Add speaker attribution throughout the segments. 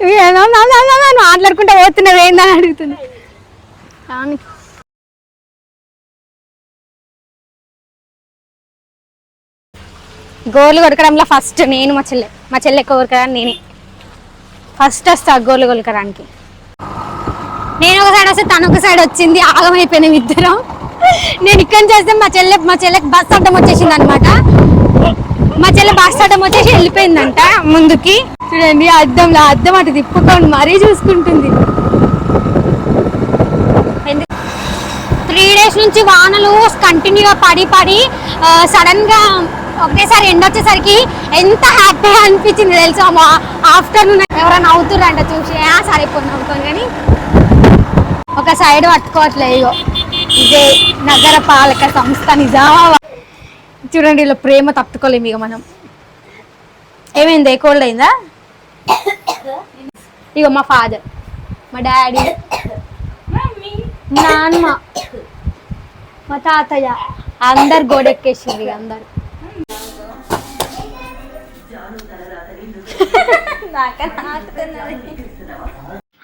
Speaker 1: నువ్వు మాట్లాడుకుంటా పోతున్నావు ఏందని అడుగుతున్నా. గోర్లు కొరకడంలో ఫస్ట్ నేను మా చెల్లె మా చెల్లె ఎక్కువ కొరకడానికి నేనే. ఫస్ట్ వస్తా గోర్లు కొరకడానికి. నేను ఒక సైడ్ వస్తే తను ఒక సైడ్ వచ్చింది ఆగమైపోయినాం ఇద్దరం. నేను ఇక్కడ చేస్తే మా చెల్లె మా చెల్లెకి బస్ అడ్డం వచ్చేసింది అనమాట మా చెల్లె బస్ వచ్చేసి వెళ్ళిపోయిందంట ముందుకి. చూడండి అద్దంలో అద్దం అటు తిప్పుకోండి మరీ చూసుకుంటుంది. త్రీ డేస్ నుంచి వానలు కంటిన్యూగా పడి పడి సడన్గా ఒకటేసారి ఎండ వచ్చేసరికి ఎంత హ్యాపీగా అనిపించింది తెలుసా? మా ఆఫ్టర్నూన్ ఎవరైనా అవుతుర్రంట చూసి "ఆ, సరిపోయింది అనుకోని కానీ. ఒక సైడ్ పట్టుకోవట్లేదు ఇదే నగర పాలక సంస్థ నిజామా చూడండి ఇలా ప్రేమ తప్పుకోలేము ఇక మనం. ఏమైంది? కోల్డ్ అయిందా? ఇక మా ఫాదర్ మా డాడీ నాన్న మా తాతయ్య అందరు గోడెక్కేసింది ఇక అందరు.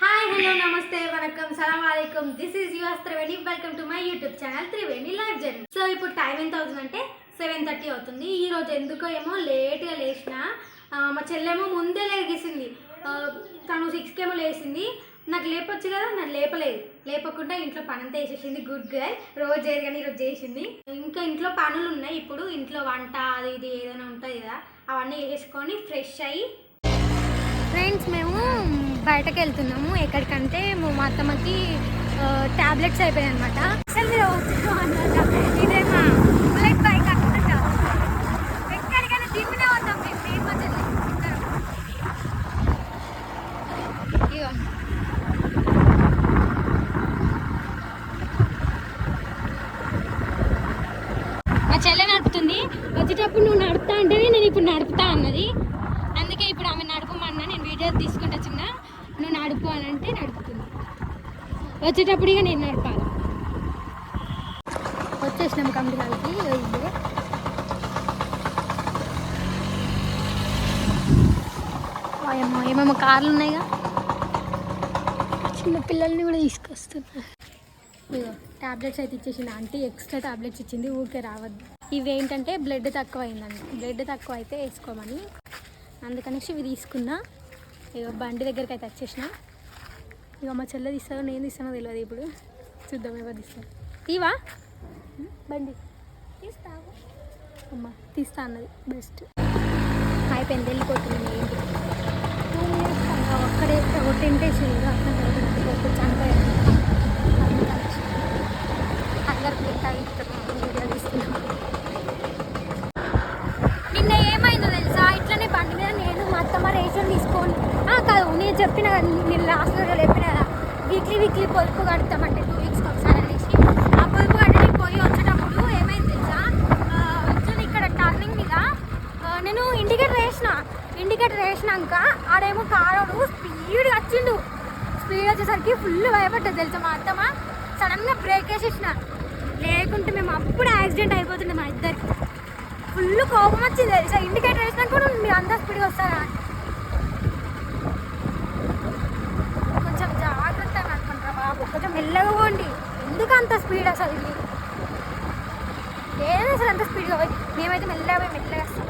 Speaker 1: హాయ్ హలో నమస్తే వనకం సలాం అలైకుం. This is your Triveni welcome to my YouTube channel Triveni live journey so ఇప్పుడు టైం ఎంత అవుతుందంటే సెవెన్ థర్టీ అవుతుంది. ఈరోజు ఎందుకో ఏమో లేట్గా లేచిన మా చెల్లెమో ముందే లేగేసింది. తను సిక్స్కి ఏమో లేచింది. నాకు లేపొచ్చు కదా నాకు లేపలేదు. లేపకుండా ఇంట్లో పనంతా వేసేసింది గుడ్ గర్ల్ రోజు చేయదు కానీ ఈరోజు చేసింది. ఇంకా ఇంట్లో పనులు ఉన్నాయి. ఇప్పుడు ఇంట్లో వంట అది ఇది ఏదైనా ఉంటుంది కదా అవన్నీ వేసుకొని ఫ్రెష్ అయ్యి ఫ్రెండ్స్ మేము బయటకు వెళ్తున్నాము. ఎక్కడికంటే మా అత్తమ్మకి టాబ్లెట్స్ అయిపోయాయి అనమాట అసలు మీరు అవుతున్నాం అన్నమాట ఇదే మా బుల్లెట్ బైక్ అనమాట ఎక్కడికైనా దిమ్మినే వద్దాం మేము నేను మా చెల్లి ఇద్దరం. ఇగో మా చెల్లె నడుపుతుంది వచ్చేటప్పుడు నువ్వు నడుపుతా అంటేనే నేను ఇప్పుడు నడుపుతా అన్నది అందుకే ఇప్పుడు ఆమె నడుపుమన్నా నేను వీడియో తీసుకుంటా చిన్న నువ్వు నడుపు అని అంటే నడుపుతుంది వచ్చేటప్పుడు ఇక నేను నడపాలి. వచ్చేసినాం కంపెనీలకి ఇదే. ఏమో ఏమేమో కార్లు ఉన్నాయిగా? చిన్న పిల్లల్ని కూడా తీసుకొస్తున్నా ఇగో టాబ్లెట్స్ అయితే ఇచ్చేసింది ఆంటీ ఎక్స్ట్రా టాబ్లెట్స్ ఇచ్చింది ఊరికే రావద్దు. ఇవి ఏంటంటే బ్లడ్ తక్కువ అయిందండి బ్లడ్ తక్కువ అయితే వేసుకోమని అందుకనేసి ఇవి తీసుకున్నా. ఇక బండి దగ్గరికి అయితే వచ్చేసిన. ఇక మా చెల్లె తీస్తారో నేను తీస్తానో తెలియదు ఇప్పుడు. చూద్దాం ఎవరు తీస్తారు. తీవా బండి. తీస్తావు? అమ్మ తీస్తా అన్నది. బెస్ట్. అయిపోయింది వెళ్ళిపోతుంది అక్కడే ఇంటికి టూ మినిట్స్ ఒక్కడే ఒక టెంట్ వేసి చనిపోయాను. అందరికి తీస్తున్నాం నిన్న ఏమైందో తెలుసా ఇట్లనే బండి మీద నేను మా అత్తమ్మ రేషన్ తీసుకొని ఆ, కాదు నేను చెప్పిన నేను లాస్ట్ వీడియోలో చెప్పిన కదా వీక్లీ వీక్లీ పొదుపు కడతామంటే టూ వీక్స్కి ఒకసారి అనేసి. ఆ పొదుపు కట్టి పోయి వచ్చేటప్పుడు ఏమైంది తెలుసా? ఆ, ఇక్కడ టర్నింగ్ మీద నేను ఇండికేటర్ వేసిన ఇండికేటర్ వేసినాక ఆడేమో కారోడు స్పీడ్గా వచ్చిండు స్పీడ్ వచ్చేసరికి ఫుల్ భయపడ్డది తెలుసా మా అత్తమ్మ? సడన్గా బ్రేక్ వేసేసిన. లేకుంటే మేము అప్పుడు యాక్సిడెంట్ అయిపోతుండే మా ఇద్దరికి. ఫుల్ కోపం వచ్చింది తెలుసా? ఇండికేటర్ వేసినా కూడా మీరు అంతా స్పీడ్గా వస్తారా అని. కొంచెం జాగ్రత్త అనుకుంటారా బాబు కొంచెం మెల్లగా పోండి. ఎందుకు అంత స్పీడ్ అసలు ఇది? ఏదైనా అసలు అంత స్పీడ్గా పోయి మేమైతే మెల్లగా పోయి మెల్లగా వస్తాం.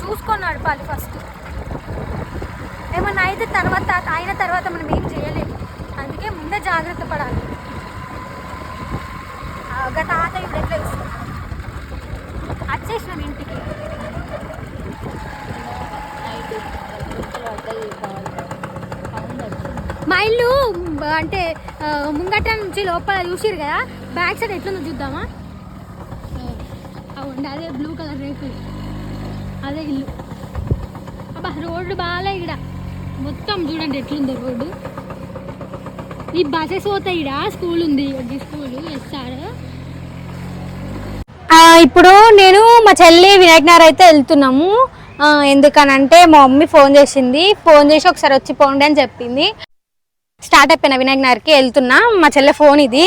Speaker 1: చూసుకొని నడపాలి ఫస్ట్ ఏమన్నా అయితే తర్వాత అయిన తర్వాత మనం ఏం చేయలేము అందుకే ముందే జాగ్రత్త పడాలి. ఆ, ఒక తాత ఇప్పుడు ఎట్లా ఇస్తున్నాడు వచ్చేసినాం ఇంటికి. మా ఇల్లు అంటే ముంగట నుంచి లోపల చూసిరు కదా బ్యాక్ సైడ్ ఎట్లుందో చూద్దామా? అవునండి అదే బ్లూ కలర్ రేకులు అదే ఇల్లు. అబ్బా రోడ్డు బాగాలే ఇక్కడ మొత్తం చూడండి ఎట్లుందో రోడ్డు. ఈ బసెస్ పోతాయి ఇక్కడ స్కూల్ ఉంది. ఈ స్కూల్ ఎస్ఆర్ ఇప్పుడు నేను మా చెల్లి వినాయక్ నగర్ అయితే వెళ్తున్నాము. ఎందుకనంటే మా మమ్మీ ఫోన్ చేసింది. ఫోన్ చేసి ఒకసారి వచ్చి పోండి అని చెప్పింది. స్టార్ట్ అయిపోయిన వినాయక్ నగర్కి వెళ్తున్నా. మా చెల్లె ఫోన్ ఇది.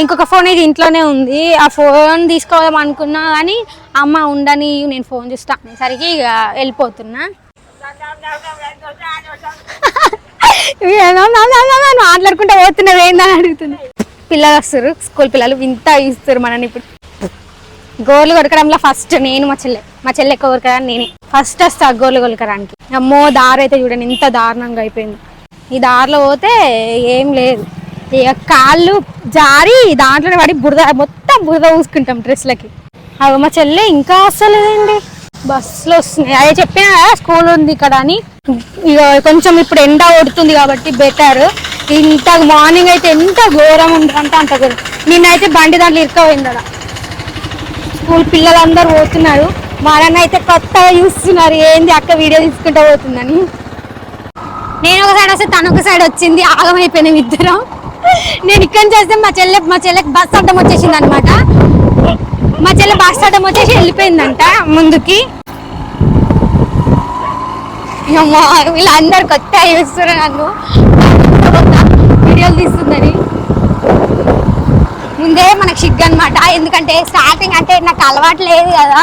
Speaker 1: ఇంకొక ఫోన్ ఇది ఇంట్లోనే ఉంది. ఆ ఫోన్ తీసుకోవడం అనుకున్నా కానీ అమ్మ ఉండని నేను ఫోన్ చూస్తా. అనేసరికి ఇక వెళ్ళిపోతున్నా. ఏమో నా, మాట్లాడుకుంటా ఏందని అడుగుతున్నా. పిల్లలు వస్తారు. స్కూల్ పిల్లలు వింత ఇస్తారు మనని ఇప్పుడు. గోర్లు కొరకడంలో ఫస్ట్ నేను మా చెల్లె. మా చెల్లె ఎక్కువ కొరకడానికి నేనే. ఫస్ట్ వస్తా గోర్లు కొరకడానికి. అమ్మో దారు అయితే చూడండి ఇంత దారుణంగా అయిపోయింది. ఈ దారిలో పోతే ఏం లేదు. ఇక కాళ్ళు జారి దాంట్లో పడి బురద మొత్తం బురద పూసుకుంటాం డ్రెస్లకి అవి మా చెల్లె ఇంకా వస్తలేదండి బస్సులో వస్తున్నాయి. అదే చెప్పిన స్కూల్ ఉంది ఇక్కడ అని. ఇక కొంచెం ఇప్పుడు ఎండ కొడుతుంది కాబట్టి బెటర్. ఇంత మార్నింగ్ అయితే ఎంత ఘోరం ఉందంటే అంత ఘోరం. నిన్నైతే బండి దాంట్లో ఇరుకపోయింది అలా స్కూల్ పిల్లలందరూ పోతున్నారు. మా నాన్న అయితే కొత్తగా చూస్తున్నారు. ఏంది అక్క వీడియో తీసుకుంటూ పోతుందని. నేను ఒక సైడ్ వస్తే తను ఒక సైడ్ వచ్చింది ఆగమైపోయినాం ఇద్దరం. నేను ఇక్కడ చేస్తే మా చెల్లె మా చెల్లెకి బస్ అడ్డం వచ్చేసింది అనమాట మా చెల్లె బస్ అడ్డం వచ్చేసి వెళ్ళిపోయిందంట ముందుకి. వీళ్ళందరు కొత్త చూస్తున్నారు నన్ను. వీడియోలు తీస్తుందని. ముందే మనకు సిగ్గు అనమాట ఎందుకంటే స్టార్టింగ్ అంటే నాకు అలవాటు లేదు కదా.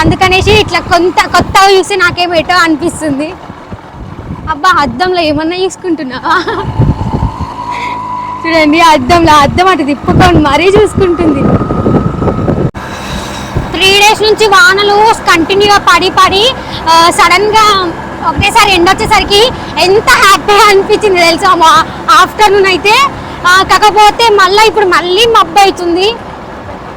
Speaker 1: అందుకనేసి ఇట్లా కొంత కొత్తగా చూసి నాకేం అనిపిస్తుంది. అబ్బా అద్దంలో ఏమన్నా చూసుకుంటున్నావా చూడండి అద్దంలో అద్దం అటు తిప్పుకొని మరీ చూసుకుంటుంది. త్రీ డేస్ నుంచి వానలు కంటిన్యూగా పడి పడి సడన్గా ఎండ వచ్చేసరికి ఎంత హ్యాపీగా అనిపించింది తెలుసా మా ఆఫ్టర్నూన్ అయితే కాకపోతే మళ్ళీ ఇప్పుడు మళ్ళీ మబ్బు అవుతుంది.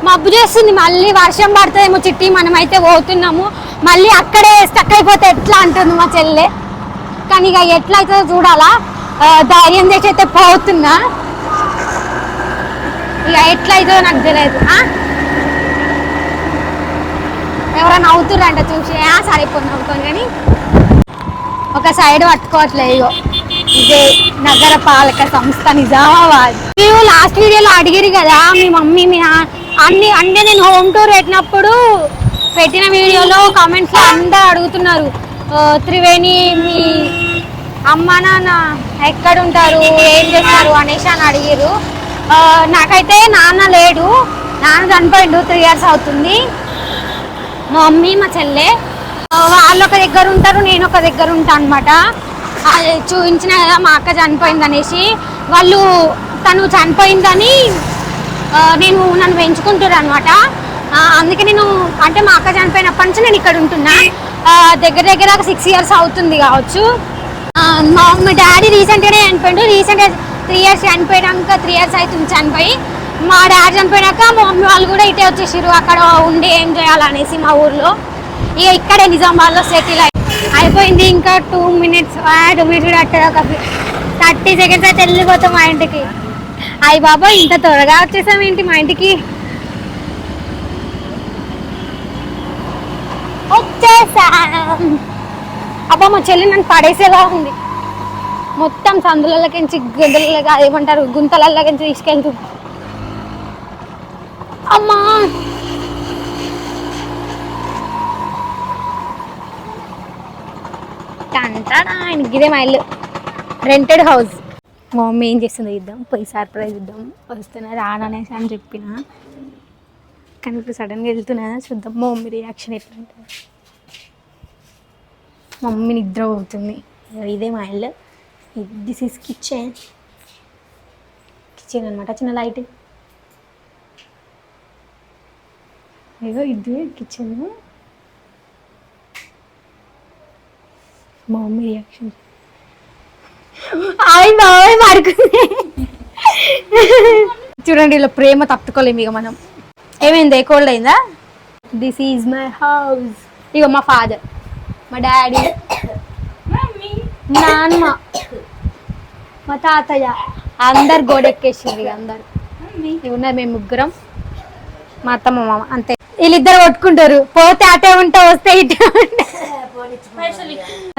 Speaker 1: మబ్బు చేస్తుంది మళ్ళీ వర్షం పడుతుందేమో చిట్టి మనం అయితే పోతున్నాము. మళ్ళీ అక్కడే స్టక్ అయిపోతే ఎట్లా అంటుంది మా చెల్లె? కానీ ఇక ఎట్లా చూడాలా ధైర్యం చేసి అయితే పోతున్నా. ఇక ఎట్లా నాకు తెలియదు ఎవరైనా అవుతుర్రంట చూసి ఆ సరిపోయి నవ్వుకొని కానీ ఒక సైడ్ పట్టుకోవట్లేదు ఇగో. ఇదే నగర పాలక సంస్థ నిజామాబాద్. మీరు లాస్ట్ వీడియోలో అడిగిరు కదా మీ మమ్మీ మీ అన్ని అంటే నేను హోమ్ టూర్ పెట్టినప్పుడు పెట్టిన వీడియోలో కామెంట్స్లో అందరు అడుగుతున్నారు. త్రివేణి మీ అమ్మ నాన్న ఎక్కడ ఉంటారు ఏం చేస్తారు? అనేసి అని అడిగారు నాకైతే నాన్న లేడు. నాన్న చనిపోయిండు. త్రీ ఇయర్స్ అవుతుంది. మా మమ్మీ మా చెల్లె వాళ్ళు ఒక దగ్గర ఉంటారు. నేను ఒక దగ్గర ఉంటాను అనమాట చూపించిన కదా మా అక్క చనిపోయింది అనేసి. వాళ్ళు తను చనిపోయిందని నేను నన్ను పెంచుకుంటారు అనమాట అందుకే నేను అంటే మా అక్క చనిపోయినప్పటి నుంచి నేను ఇక్కడ ఉంటున్నా. దగ్గర దగ్గర ఒక సిక్స్ ఇయర్స్ అవుతుంది కావచ్చు. మా మా డాడీ రీసెంట్గానే చనిపోయిండు. రీసెంట్గా త్రీ ఇయర్స్ చనిపోయాక త్రీ ఇయర్స్ అవుతుంది చనిపోయి. మా డాడీ చనిపోయినాక మా మమ్మీ వాళ్ళు కూడా ఇటే వచ్చేసారు అక్కడ ఉండి ఏం చేయాలనేసి మా ఊర్లో. ఇక ఇక్కడే నిజామాబాద్లో సెటిల్ అయి అయిపోయింది ఇంకా టూ మినిట్స్ టూ మినిట్స్ కూడా ఒక థర్టీ సెకండ్స్ అయితే వెళ్ళిపోతాం మా ఇంటికి. అయ్యి బాబా ఇంత త్వరగా వచ్చేసాం ఏంటి మా ఇంటికి? వచ్చేసాం అబ్బా మా చెల్లి నన్ను పడేసేలా ఉంది. మొత్తం సందులలోకించి గదులగా ఏమంటారు గుంతలలోకించి తీసుకెళ్తూ. అమ్మా! టంటాడా ఆయనకి ఇదే మా ఇల్లు రెంటెడ్ హౌస్ మా మమ్మీ ఏం చేస్తుంది ఇద్దాం పోయి సర్ప్రైజ్ ఇద్దాం వస్తున్నా రాననేసి అని చెప్పిన. కానీ ఇప్పుడు సడన్గా వెళ్తున్నా చూద్దాం మా మమ్మీ రియాక్షన్ ఎట్లా ఉంటుంది మమ్మీ నిద్ర పోతుంది ఇదే మా ఇల్లు. దిస్ ఈస్ కిచెన్ కిచెన్ అనమాట చిన్న లైట్. ఏదో ఇది కిచెన్ మా మమ్మీ రియాక్షన్. అవి బాబాయ్ పడుకుంది చూడండి ఇలా ప్రేమ తప్పుకోలేము ఇక మనం. ఏమైంది? కోల్డ్ అయిందా? దిస్ ఈజ్ మై హౌస్ ఇక మా ఫాదర్ మా డాడీ నాన్న మా తాతయ్య. అందరు గోడెక్కేసింది ఇక అందరు. ఉన్నారు మేము ముగ్గురం. మా అత్తమ్మ మామ అంతే. వీళ్ళిద్దరు కొట్టుకుంటారు. పోతే అటే ఉంటా వస్తే ఇటే ఉంటా.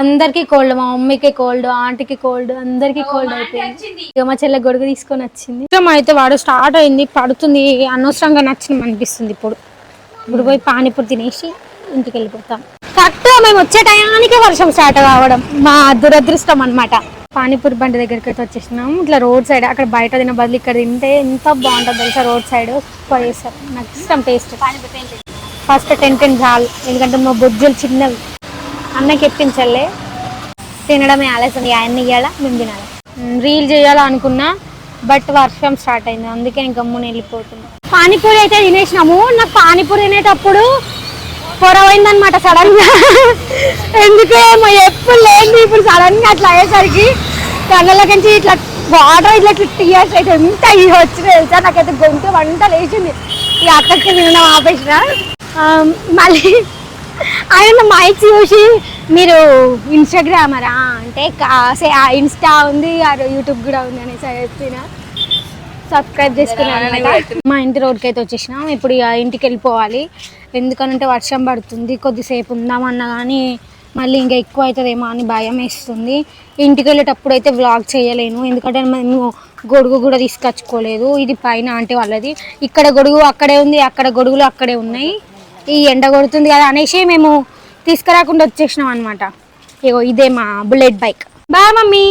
Speaker 1: అందరికి కోల్డ్ మా మమ్మీకి కోల్డ్ ఆంటీకి కోల్డ్ అందరికి కోల్డ్ అయిపోయింది. ఇక మా చెల్లె గొడుగు తీసుకొని వచ్చింది. ఇష్టం అయితే వాడు స్టార్ట్ అయింది పడుతుంది అనవసరంగా నచ్చిన అనిపిస్తుంది ఇప్పుడు. ఇప్పుడు పోయి పానీపూరి తినేసి ఇంటికి వెళ్ళిపోతాం. కరెక్ట్ మేము వచ్చే టయానికి వర్షం స్టార్ట్ కావడం. మా దురదృష్టం అన్నమాట. పానీపూరి బండి దగ్గరికి అయితే వచ్చేసినాం. ఇట్లా రోడ్ సైడ్ అక్కడ బయట తిన బదులు ఇక్కడ తింటే ఎంత బాగుంటుంది తెలుసా రోడ్ సైడ్ సూపర్ చేస్తారు నాకు ఇష్టం టేస్ట్ ఫస్ట్ టెన్ టెన్ చాలు. ఎందుకంటే మా బొజ్జులు చిన్నవి. అన్నకి ఎప్పించలే తినడమే ఆలస్యం. ఆయన్ని ఇవ్వాలా మేము తినాలి. మ్, రీల్ చేయాలనుకున్నా బట్ వర్షం స్టార్ట్ అయింది. అందుకే నేను గమ్మున వెళ్ళిపోతున్నా. పానీపూరి అయితే తినేసినాము. నాకు పానీపూరి తినేటప్పుడు పొరవైందనమాట సడన్గా ఎందుకో ఏమో ఎప్పుడు లేదు ఇప్పుడు సడన్గా అట్లా అయ్యేసరికి కళ్ళలోకించి ఇట్లా వాటర్ ఇట్లా టీయర్స్ అయితే ఎంత ఇది వచ్చినాయి తెలుసా? నాకైతే గొంతు వంట లేచింది. ఈ అక్కడికి తినడం ఆపేసిన. మళ్ళీ ఆయన మైక్ చూసి మీరు ఇన్స్టాగ్రామరా అంటే కా- సే- ఆ ఇన్స్టా ఉంది ఆ యూట్యూబ్ కూడా ఉంది అనేసి చెప్పిన. సబ్స్క్రైబ్ చేసుకున్నాను మా ఇంటి రోడ్కి అయితే వచ్చేసినాం. ఇప్పుడు ఇక ఇంటికి వెళ్ళిపోవాలి ఎందుకనంటే వర్షం పడుతుంది. కొద్దిసేపు ఉందామన్నా కానీ మళ్ళీ ఇంకా ఎక్కువ అవుతుందేమో అని భయం వేస్తుంది. ఇంటికి వెళ్ళేటప్పుడు అయితే వ్లాగ్ చేయలేను. ఎందుకంటే మేము గొడుగు కూడా తీసుకొచ్చుకోలేదు. ఇది పైన అంటే వాళ్ళది. ఇక్కడ గొడుగు అక్కడే ఉంది. అక్కడ గొడుగులు అక్కడే ఉన్నాయి. ఈ ఎండ కొడుతుంది కదా అనేసి మేము తీసుకురాకుండా వచ్చేసినాం అనమాట ఇగో ఇదే మా బుల్లెట్ బైక్. బా మమ్మీ.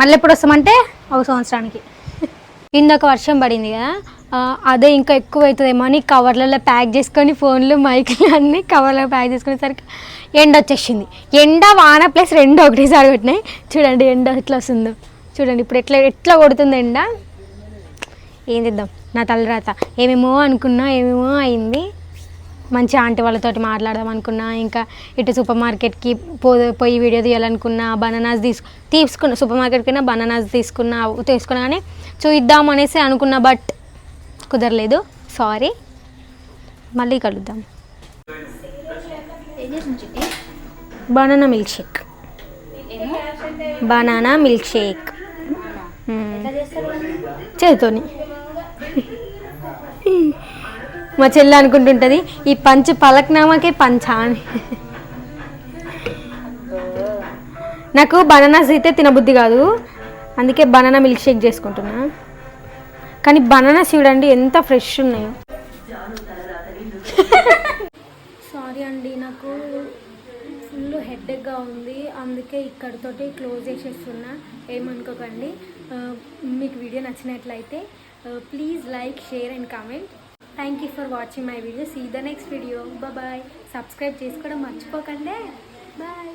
Speaker 1: మళ్ళీ ఎప్పుడు వస్తామంటే ఒక సంవత్సరానికి. ఇందాక వర్షం పడింది కదా అదే ఇంకా ఎక్కువ అవుతుందేమో అని కవర్లలో ప్యాక్ చేసుకొని ఫోన్లు మైకులు అన్నీ కవర్లో ప్యాక్ చేసుకునేసరికి ఎండ వచ్చేసింది. ఎండ వాన ప్లస్ రెండు ఒకటేసారి కొట్టినాయి. చూడండి ఎండ ఎట్లా వస్తుందో. చూడండి ఇప్పుడు ఎట్లా ఎట్లా కొడుతుంది ఎండ. ఏం చేద్దాం నా తలరాత. ఏమేమో అనుకున్నా ఏమేమో అయింది. మంచి ఆంటీ వాళ్ళతోటి మాట్లాడదాం అనుకున్నా ఇంకా ఇటు సూపర్ మార్కెట్కి పో పోయి వీడియో తీయాలనుకున్నా బనానాస్ తీసుకు తీసుకున్నా సూపర్ మార్కెట్కి అయినా బనానాస్ తీసుకున్నా తీసుకున్నా కానీ చూద్దాం అనేసి అనుకున్నా బట్ కుదరలేదు. సారీ మళ్ళీ కలుద్దాం. Banana milk shake banana milk shake చేతోని మా చెల్లి అనుకుంటుంటుంది ఈ పంచ్ పలక్నామాకే పంచా అని. నాకు బనానాస్ అయితే తినబుద్ధి కాదు అందుకే బనానా మిల్క్ షేక్ చేసుకుంటున్నా. కానీ బనానాస్ చూడండి ఎంత ఫ్రెష్ ఉన్నాయో. సారీ అండి నాకు ఫుల్ హెడ్ఏక్గా ఉంది అందుకే ఇక్కడితోటి క్లోజ్ చేసేస్తున్నా. ఏమనుకోకండి మీకు వీడియో నచ్చినట్లయితే please like share and comment. Thank you for watching my video see the next video bye subscribe చేసుకోవడం మర్చిపోకండి. బాయ్